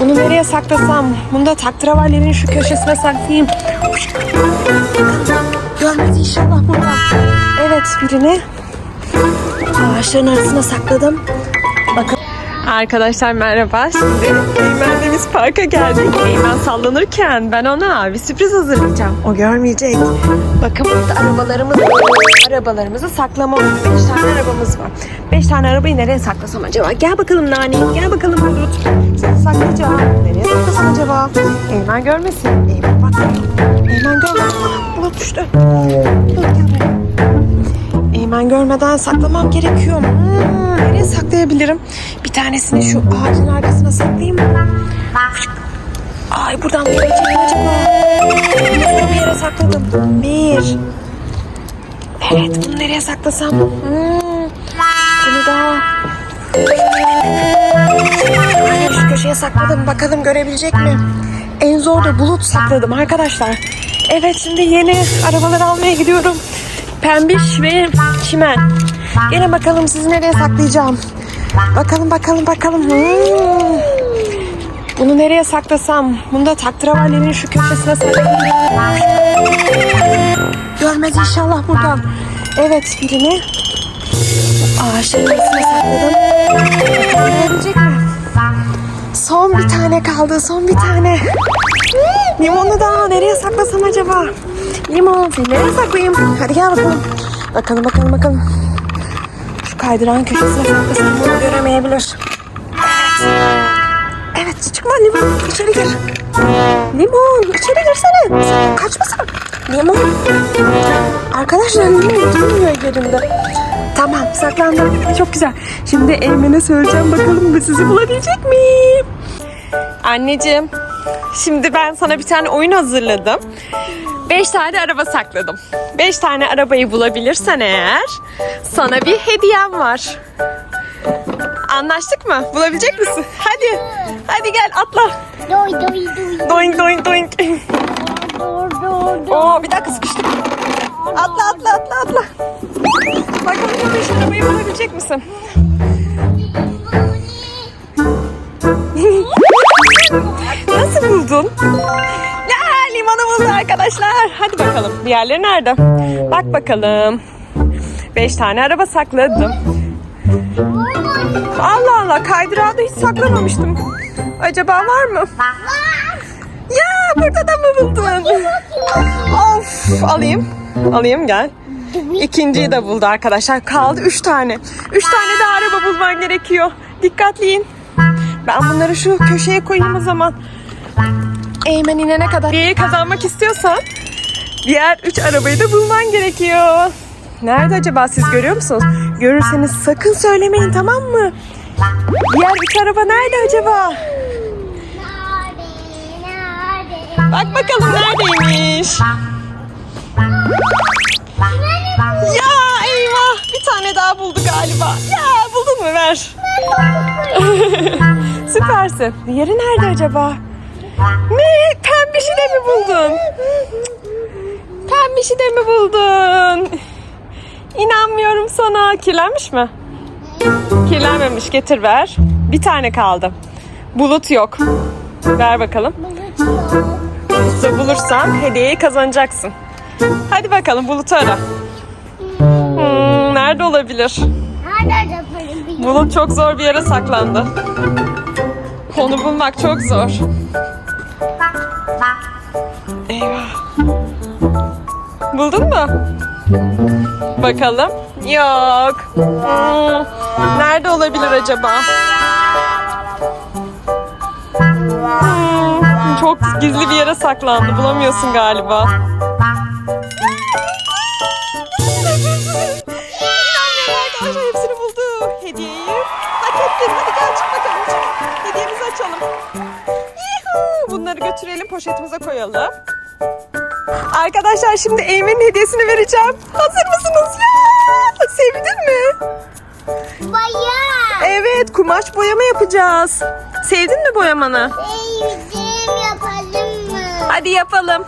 Bunu nereye saklasam? Bunu da taktravallerin şu köşesine saklayayım. Görmez inşallah burada. Evet birini ağaçların arasına sakladım. Arkadaşlar merhaba. Şimdi Eymen'le parka geldik. Eymen sallanırken ben ona bir sürpriz hazırlayacağım. O görmeyecek. Bakın burada arabalarımız. Arabalarımızı saklamam. Beş tane arabamız var. Beş tane arabayı nereye saklasam acaba? Gel bakalım Nani. Gel bakalım Bulut. Seni saklayacağım. Nereye saklasam acaba? Eymen görmesin. Eymen bak. Eymen görmesin. Ah, Bulut düştü. Eymen görmeden saklamam gerekiyor. Hmm, nereye saklayabilirim? Bir tanesini şu ağacın arkasına saklayayım. Ay buradan gelecek mi acaba? Bunu bir yere sakladım. Bir. Evet bunu nereye saklasam? Hmm, bunu da... Şu köşeye sakladım. Bakalım görebilecek mi? En zor da bulut sakladım arkadaşlar. Evet şimdi yeni arabalar almaya gidiyorum. Pembiş ve çimen. Gelin bakalım sizi nereye saklayacağım. Bakalım bakalım bakalım. Bunu nereye saklasam? Bunu da taktravallerin şu köşesine saklayayım. Görmez inşallah buradan. Evet birini ağaçların arasına sakladım. Görebilecek mi? Son bir tane kaldı. Son bir tane. Limonu da nereye saklasam acaba? Limon nereye saklayayım? Hadi gel bakalım. Bakalım bakalım bakalım. Kaydıran köşesine saklasam göremeyebilir. Evet. Evet çıkma limon içeri gir. Limon içeri girsene. Sen kaçmasana. Limon. Arkadaşlar limon durmuyor yerinde. Tamam saklandım. Çok güzel. Şimdi Eymen'e söyleyeceğim bakalım bu sizi bulabilecek mi? Anneciğim, şimdi ben sana bir tane oyun hazırladım. Beş tane araba sakladım. Beş tane arabayı bulabilirsen eğer sana bir hediyem var. Anlaştık mı? Bulabilecek misin? Hadi. Hadi gel atla. Doy doy doy. Doink doink doink. Oo bir dakika sıkıştık. Atla atla atla atla. Bakalım bu beş arabayı bulabilecek misin? Nasıl buldun? Buldu arkadaşlar. Hadi bakalım. Diğerleri nerede? Bak bakalım. Beş tane araba sakladım. Allah Allah kaydırağı da hiç saklamamıştım. Acaba var mı? Ya burada da mı buldun? of alayım. Alayım gel. İkinciyi de buldu arkadaşlar. Kaldı üç tane. Üç tane daha araba bulman gerekiyor. Dikkatliyin. Ben bunları şu köşeye koyayım o zaman. Eymen inene kadar. Diyeyi kazanmak istiyorsan diğer üç arabayı da bulman gerekiyor. Nerede acaba siz görüyor musunuz? Görürseniz sakın söylemeyin tamam mı? Diğer üç araba nerede acaba? Bak bakalım neredeymiş. Ya eyvah bir tane daha buldu galiba. Ya buldun mu ver. Süpersin. Diğeri nerede acaba? Ne? De mi buldun? Pembişi de mi buldun? İnanmıyorum sana. Kirlenmiş mi? Kirlenmemiş. Getir ver. Bir tane kaldı. Bulut yok. Ver bakalım. Bulut'u bulursan hediyeyi kazanacaksın. Hadi bakalım Bulut'u ara. Hmm, nerede olabilir? Nerede bir Bulut çok zor bir yere saklandı. Onu bulmak çok zor. Buldun mu? Bakalım. Yok. Hmm, nerede olabilir acaba? Hmm, çok gizli bir yere saklandı. Bulamıyorsun galiba. Arkadaşlar hepsini buldu. Hediyeyi. Hadi gel çık bakalım. Hediyemizi açalım. Bunları götürelim poşetimize koyalım. Arkadaşlar şimdi Eymen'in hediyesini vereceğim. Hazır mısınız? Ya! Sevdin mi? Bayağı. Evet kumaş boyama yapacağız. Sevdin mi boyamanı? Sevdim yapalım mı? Hadi yapalım.